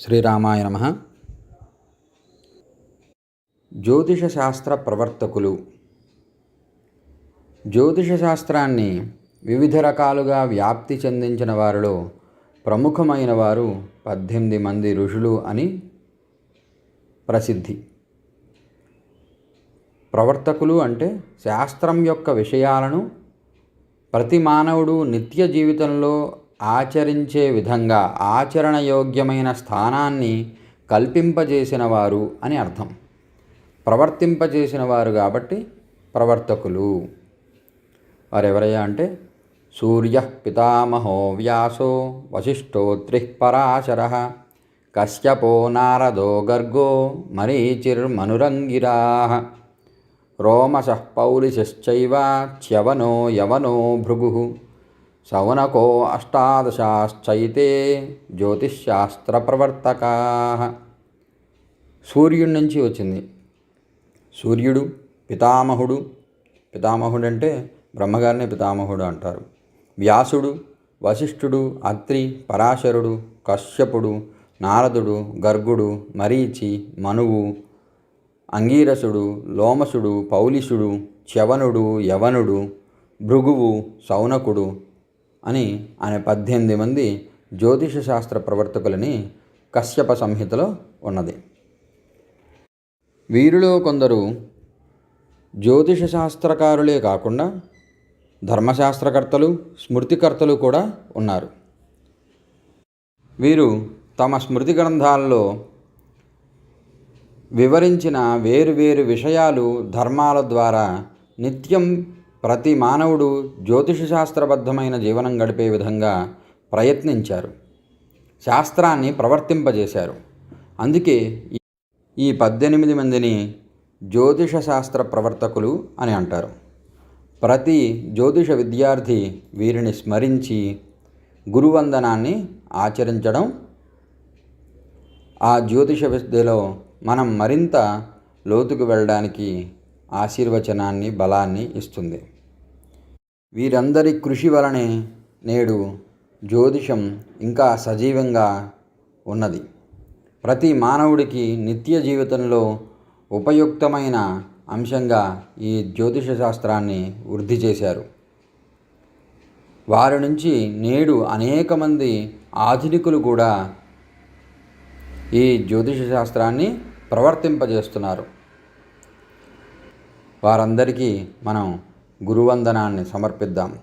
శ్రీరామాయ నమ. జ్యోతిష శాస్త్ర ప్రవర్తకులు. జ్యోతిష శాస్త్రాన్ని వివిధ రకాలుగా వ్యాప్తి చెందించిన వారిలో ప్రముఖమైన వారు పద్దెనిమిది మంది ఋషులు అని ప్రసిద్ధి. ప్రవర్తకులు అంటే శాస్త్రం యొక్క విషయాలను ప్రతి మానవుడు నిత్య జీవితంలో ఆచరించే విధంగా ఆచరణయోగ్యమైన స్థానాన్ని కల్పింపజేసిన వారు అని అర్థం. ప్రవర్తింపజేసిన వారు కాబట్టి ప్రవర్తకులు. వారెవరయ్యా అంటే సూర్య పితామహో వ్యాసో వశిష్ఠో త్రిఃపరాశర కశ్యపో నారదో గర్గో మరీచిర్మనురంగిరా రోమశ పౌలిశ్చైవ చ్యవనో యవనో భృగు శౌనకో అష్టాదశాశ్చైతే జ్యోతిష్శాస్త్రప్రవర్తకా. సూర్యుడి నుంచి వచ్చింది. సూర్యుడు పితామహుడు పితామహుడు అంటే బ్రహ్మగారిని పితామహుడు అంటారు. వ్యాసుడు వశిష్ఠుడు అత్రి పరాశరుడు కశ్యపుడు నారదుడు గర్గుడు మరీచి మనువు అంగీరసుడు లోమసుడు పౌలిషుడు చ్యవనుడు యవనుడు భృగువు శౌనకుడు అని అనే పద్దెనిమిది మంది జ్యోతిష శాస్త్ర ప్రవర్తకులని కశ్యప సంహితలో ఉన్నది. వీరిలో కొందరు జ్యోతిష శాస్త్రకారులే కాకుండా ధర్మశాస్త్రకర్తలు స్మృతికర్తలు కూడా ఉన్నారు. వీరు తమ స్మృతి గ్రంథాల్లో వివరించిన వేరువేరు విషయాలు ధర్మాల ద్వారా నిత్యం ప్రతి మానవుడు జ్యోతిష శాస్త్రబద్ధమైన జీవనం గడిపే విధంగా ప్రయత్నించారు. శాస్త్రాన్ని ప్రవర్తింపజేశారు. అందుకే ఈ పద్దెనిమిది మందిని జ్యోతిష శాస్త్ర ప్రవర్తకులు అని అంటారు. ప్రతి జ్యోతిష విద్యార్థి వీరిని స్మరించి గురువందనాన్ని ఆచరించడం ఆ జ్యోతిష విద్యలో మనం మరింత లోతుకు వెళ్ళడానికి ఆశీర్వచనాన్ని బలాన్ని ఇస్తుంది. వీరందరి కృషి వలనే నేడు జ్యోతిషం ఇంకా సజీవంగా ఉన్నది. ప్రతి మానవుడికి నిత్య జీవితంలో ఉపయుక్తమైన అంశంగా ఈ జ్యోతిష శాస్త్రాన్ని వృద్ధి చేశారు. వారి నుంచి నేడు అనేక మంది ఆధునికులు కూడా ఈ జ్యోతిష శాస్త్రాన్ని ప్రవర్తింపజేస్తున్నారు. వారందరికీ మనం గురువందనాన్ని సమర్పిద్దాం.